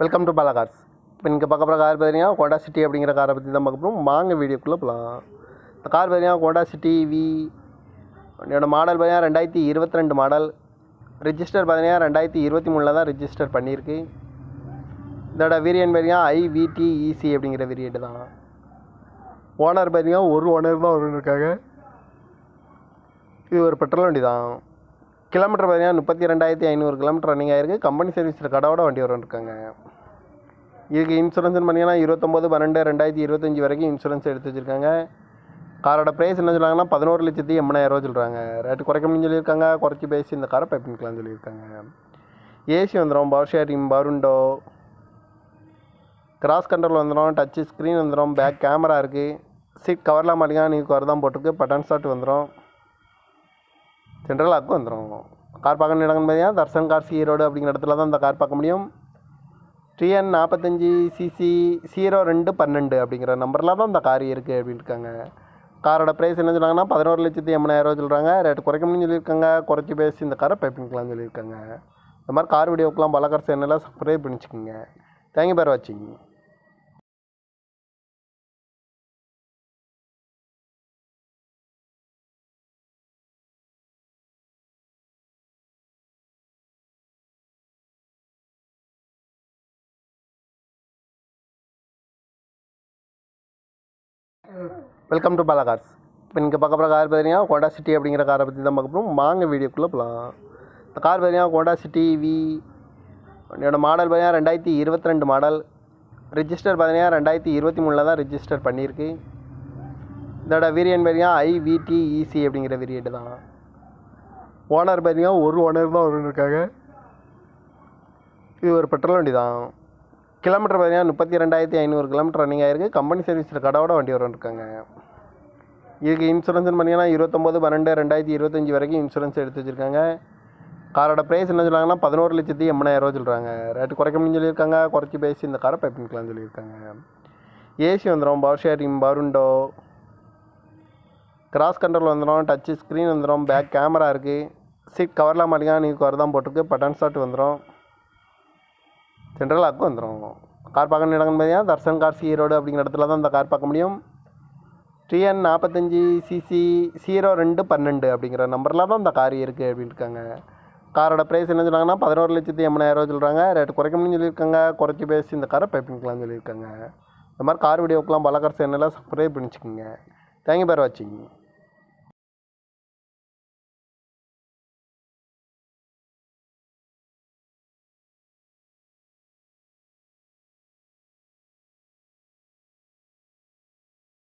Welcome to Bala cars இப்போ இங்கே பார்க்க போகிற கார் பார்த்தீங்கன்னா கோண்டா சிட்டி அப்படிங்கிற காரை பற்றி தான் பார்க்க போகிறோம் வாங்க வீடியோக்குள்ளே போகலாம் இந்த கார் பார்த்தீங்கன்னா கோண்டா சிட்டி வி என்னோட மாடல் பார்த்தீங்கன்னா ரெண்டாயிரத்தி இருபத்தி ரெண்டு மாடல் ரிஜிஸ்டர் பார்த்தீங்கன்னா ரெண்டாயிரத்தி இருபத்தி மூணில் தான் ரிஜிஸ்டர் பண்ணியிருக்கு. இதோட வேரியன்ட் பார்த்தீங்கன்னா ஐவிடிஇசி அப்படிங்கிற வேரியண்ட் தான். ஓனர் பார்த்தீங்கன்னா ஒரு ஓனர் தான் ஒரு இருக்காங்க இது ஒரு பெட்ரோல் வண்டி தான் கிலோமீட்டர் பார்த்தீங்கன்னா முப்பத்தி ரெண்டாயிரத்தி ஐநூறு கிலோமீட்டர் ரன்னிங் ஆயிருக்கு கம்பெனி சர்வீஸில் கடவோட வண்டி வரும் இருக்காங்க. இதுக்கு இன்சூரன்ஸ் பார்த்தீங்கன்னா இருபத்தொம்போது பன்னெண்டு ரெண்டாயிரத்தி இருபத்தஞ்சி வரைக்கும் இன்சூரன்ஸ் எடுத்து வச்சுருக்காங்க. காரோட ப்ரைஸ் என்ன சொல்கிறாங்கன்னா பதினோரு லட்சத்தி எண்பதாயிரரூவா சொல்கிறாங்க ரேட்டு குறைக்க முடியும் சொல்லியிருக்காங்க. குறைச்சி பேசி இந்த காரை பைப் பண்ணிக்கலாம்னு சொல்லியிருக்காங்க. ஏசி வந்துடும் பவர் ஷேரிங் பருண்டோ கிராஸ் கண்ட்ரோல் வந்துடும் டச் ஸ்க்ரீன் வந்துடும் பேக் கேமரா இருக்குது சீட் கவர்லாம் மாட்டிங்கன்னா நீ கவர் தான் போட்டிருக்கு. பட்டன் ஸ்டார்ட் வந்துடும் சென்ட்ரல் வந்துடும் கார் பார்க்க இடம்னு பார்த்தீங்கன்னா தர்சன் கார் ஈரோடு அப்படிங்கிற இடத்துல தான் இந்த கார் பார்க்க முடியும். டிஎன் நாற்பத்தஞ்சி சிசி ஜீரோ ரெண்டு பன்னெண்டு அப்படிங்கிற நம்பரில் தான் இந்த கார் இருக்குது அப்படின்னு இருக்காங்க. காரோட ப்ரைஸ் என்ன சொல்கிறாங்கன்னா பதினோரு லட்சத்தி எண்பதாயிரம் சொல்கிறாங்க ரேட்டு குறைக்க முடியும்னு சொல்லியிருக்காங்க. குறைச்சி பேசி இந்த காரை பே பண்ணிக்கலாம்னு சொல்லியிருக்காங்க. இந்த மாதிரி கார் வீடியோக்கெலாம் பல கார் சேனலில் சப்ஸ்கிரைப் பண்ணிச்சுக்கோங்க. தேங்க்யூ பேர் வாட்சிங் வெல்கம் டு பாலா கார்ஸ் இப்போ நீங்கள் பார்க்க போகிற கார் பார்த்தீங்கன்னா கோண்டா சிட்டி அப்படிங்கிற காரை பற்றி தான் பார்க்க போகிறோம் வாங்க வீடியோக்குள்ளே போகலாம் இந்த கார் பார்த்தீங்கன்னா கோண்டா சிட்டி வி என்னோடய மாடல் பார்த்தீங்கன்னா ரெண்டாயிரத்தி இருபத்தி ரெண்டு மாடல் ரிஜிஸ்டர் பார்த்தீங்கன்னா ரெண்டாயிரத்தி இருபத்தி மூணில் தான் ரிஜிஸ்டர் பண்ணியிருக்கு. இதோட வேரியன்ட் பார்த்தீங்கன்னா ஐவிடிஇசி அப்படிங்கிற வேரியண்ட் தான். ஓனர் பார்த்தீங்கன்னா ஒரு ஓனர் தான் ஒரு இருக்காங்க இது ஒரு பெட்ரோல் வண்டி தான் கிலோமீட்டர் பார்த்தீங்கன்னா முப்பத்தி ரெண்டாயிரத்தி ஐநூறு கிலோமீட்டர் ரன்னிங் ஆயிருக்கு. கம்பெனி சர்வீஸில் கடவோட வண்டி வரும் இருக்காங்க இதுக்கு இன்சூரன்ஸ் பார்த்தீங்கன்னா இருபத்தொம்போது பன்னெண்டு ரெண்டாயிரத்தி இருபத்தஞ்சி வரைக்கும் இன்சூரன்ஸ் எடுத்து வச்சுருக்காங்க. காரோட ப்ரைஸ் என்ன சொல்கிறாங்கன்னா பதினோரு லட்சத்தி எண்பதாயிரரூவா சொல்கிறாங்க ரேட்டு குறைக்க முடியும்னு சொல்லியிருக்காங்க. குறைச்சி பேசி இந்த காரை பை பண்ணிக்கலாம்னு சொல்லியிருக்காங்க. ஏசி வந்துடும் பவர் ஷேரிங் பருண்டோ கிராஸ் கண்ட்ரோல் வந்துடும் டச்சு ஸ்க்ரீன் வந்துடும் பேக் கேமரா இருக்குது சீட் கவர்லாம் மாட்டிங்கன்னா நீங்கள் கவர் தான் போட்டிருக்கு. பட்டன் ஷாட் வந்துடும் சென்ட்ரலாக்கு வந்துடும் கார் பார்க்க இடம்னு பார்த்தீங்கன்னா தர்சன் கார்ஸ் ஈரோடு அப்படிங்கிற இடத்துல தான் இந்த கார் பார்க்க முடியும். டிஎன் நாற்பத்தஞ்சி சிசி ஜீரோ ரெண்டு பன்னெண்டு அப்படிங்கிற நம்பரில் தான் இந்த கார் இருக்குது அப்படின்னு இருக்காங்க. காரோட ப்ரைஸ் என்ன சொல்கிறாங்கன்னா பதினோரு லட்சத்தி எண்பதாயிரரூவா சொல்கிறாங்க ரேட்டு குறைக்க முடியும்னு சொல்லியிருக்காங்க. குறைச்சி பேசி இந்த காரை பை பண்ணிக்கலாம்னு சொல்லியிருக்காங்க. இந்த மாதிரி கார் வீடியோக்கெலாம் பல கார் சேனலில் சப்ஸ்கிரைப் பண்ணிச்சுக்கோங்க. தேங்க்யூ பேர் வாட்சிங்